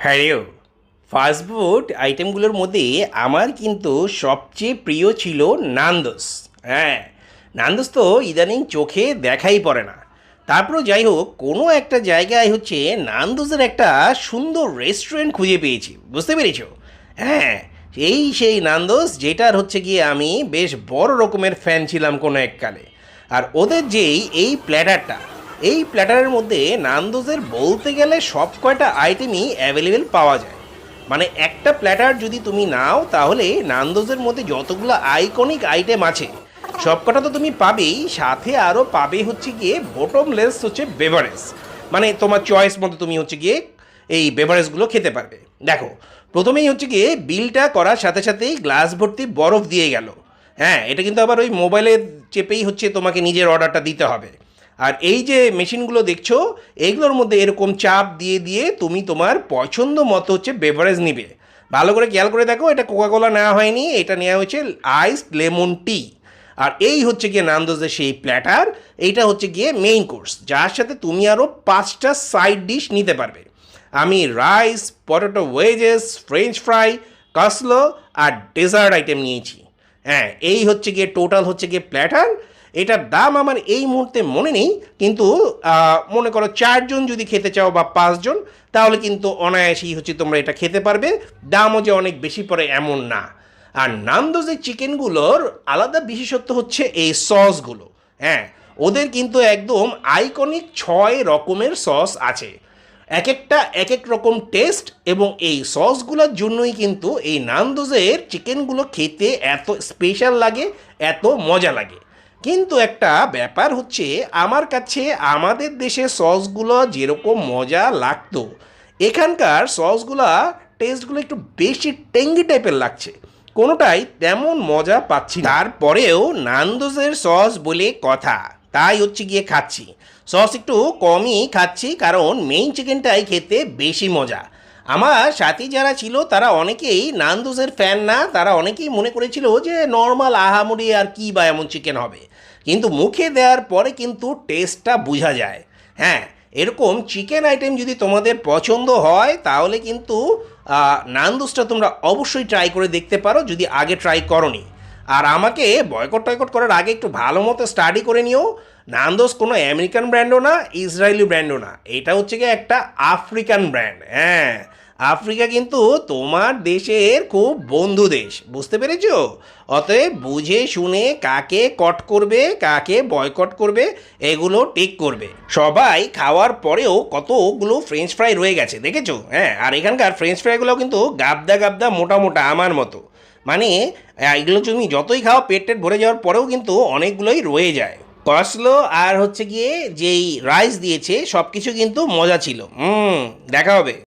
Hario fast food আইটেমগুলোর মধ্যে আমার কিন্তু সবচেয়ে প্রিয় ছিল নান্দোস। হ্যাঁ নান্দোস তো ইদানিং চোখে দেখাই পড়ে না। তারপরও যাই হোক, কোনো একটা জায়গায় হচ্ছে নান্দোসের একটা সুন্দর রেস্টুরেন্ট খুঁজে পেয়েছি, বুঝতে পেরেছ? হ্যাঁ এই সেই নান্দোস যেটার হচ্ছে গিয়ে আমি বেশ বড় রকমের ফ্যান ছিলাম কোনো এককালে। আর ওদের যেই, এই প্ল্যাটারটা এই প্ল্যাটারের মধ্যে নান্দোজের বলতে গেলে সব কয়টা আইটেমই অ্যাভেলেবেল পাওয়া যায়। মানে একটা প্ল্যাটার যদি তুমি নাও, তাহলে নান্দোজের মধ্যে যতগুলো আইকনিক আইটেম আছে, সবকটা তো তুমি পাবেই। সাথে আরও পাবে হচ্ছে গিয়ে বটমলেস হচ্ছে বেভারেজ। মানে তোমার চয়েস মতো তুমি হচ্ছে গিয়ে এই বেভারেজগুলো খেতে পারবে। দেখো, প্রথমেই হচ্ছে গিয়ে বিলটা করার সাথে সাথেই গ্লাস ভর্তি বরফ দিয়ে গেল। হ্যাঁ এটা কিন্তু আবার ওই মোবাইলে চেপেই হচ্ছে তোমাকে নিজের অর্ডারটা দিতে হবে। আর এই যে মেশিনগুলো দেখছ, এইগুলোর মধ্যে এরকম চাপ দিয়ে দিয়ে তুমি তোমার পছন্দ মতো হচ্ছে বেভারেজ নিবে। ভালো করে খেয়াল করে দেখো, এটা কোকাকোলা নেওয়া হয়নি, এটা নেওয়া হয়েছে আইস লেমন টি আর এই হচ্ছে গিয়ে নান্দোজের সেই প্ল্যাটার এইটা হচ্ছে গিয়ে মেইন কোর্স যার সাথে তুমি আরও পাঁচটা সাইড ডিশ নিতে পারবে। আমি rice potato wedges French fry coleslaw আর ডেজার্ট আইটেম নিয়েছি। হ্যাঁ এই হচ্ছে গিয়ে টোটাল হচ্ছে গিয়ে প্ল্যাটার এটার দাম আমার এই মুহূর্তে মনে নেই, কিন্তু মনে করো চারজন যদি খেতে চাও বা পাঁচজন, তাহলে কিন্তু অনায়াসেই হচ্ছে তোমরা এটা খেতে পারবে। দামও যে অনেক বেশি পড়ে এমন না। আর নান্দোজের চিকেনগুলোর আলাদা বিশেষত্ব হচ্ছে এই সসগুলো। হ্যাঁ ওদের কিন্তু একদম আইকনিক ছয় রকমের সস আছে। এক একটা, এক এক রকম টেস্ট এবং এই সসগুলোর জন্যই কিন্তু এই নান্দোজের চিকেনগুলো খেতে এত স্পেশাল লাগে, এত মজা লাগে। কিন্তু একটা ব্যাপার হচ্ছে, আমার কাছে আমাদের দেশে সসগুলো যেরকম মজা লাগতো, এখানকার সসগুলা টেস্টগুলো একটু বেশি টেঙ্গি টাইপের লাগছে। কোনোটাই তেমন মজা পাচ্ছি তারপরেও নান্দোজের সস বলে কথা, তাই হচ্ছে গিয়ে খাচ্ছি। সস একটু কমই খাচ্ছি, কারণ মেইন চিকেনটাই খেতে বেশি মজা। আমার সাথী যারা ছিল, তারা অনেকেই নান্দোজের ফ্যান না, তারা অনেকেই মনে করেছিল যে নর্মাল আহামরি আর কি বা এমন চিকেন হবে। কিন্তু মুখে দেওয়ার পরে কিন্তু টেস্টটা বোঝা যায়। হ্যাঁ এরকম চিকেন আইটেম যদি তোমাদের পছন্দ হয়, তাহলে কিন্তু নান্দোসটা তোমরা অবশ্যই ট্রাই করে দেখতে পারো, যদি আগে ট্রাই করনি। আর আমাকে বয়কট টয়কট করার আগে একটু ভালো মতো স্টাডি করে নিও। নান্দোস কোনো আমেরিকান ব্র্যান্ডও না ইসরায়েলি ব্র্যান্ডও না। এটা হচ্ছে গিয়ে একটা আফ্রিকান ব্র্যান্ড হ্যাঁ। আফ্রিকা কিন্তু তোমার দেশের খুব বন্ধু দেশ, বুঝতে পেরেছ? অতএব বুঝে শুনে কাকে কট করবে, কাকে বয়কট করবে, এগুলো ঠিক করবে। সবাই খাওয়ার পরেও কতগুলো ফ্রেঞ্চ ফ্রাই রয়ে গেছে, দেখেছ? হ্যাঁ আর এখানকার ফ্রেঞ্চ ফ্রাইগুলো কিন্তু গাবদা গাবদা মোটা মোটা আমার মতো। মানে এগুলো তুমি যতই খাও, পেট টেট ভরে যাওয়ার পরেও কিন্তু অনেকগুলোই রয়ে যায়। কসলো আর হচ্ছে গিয়ে যেই রাইস দিয়েছে সব কিছু কিন্তু মজা ছিল। হুম, দেখা হবে।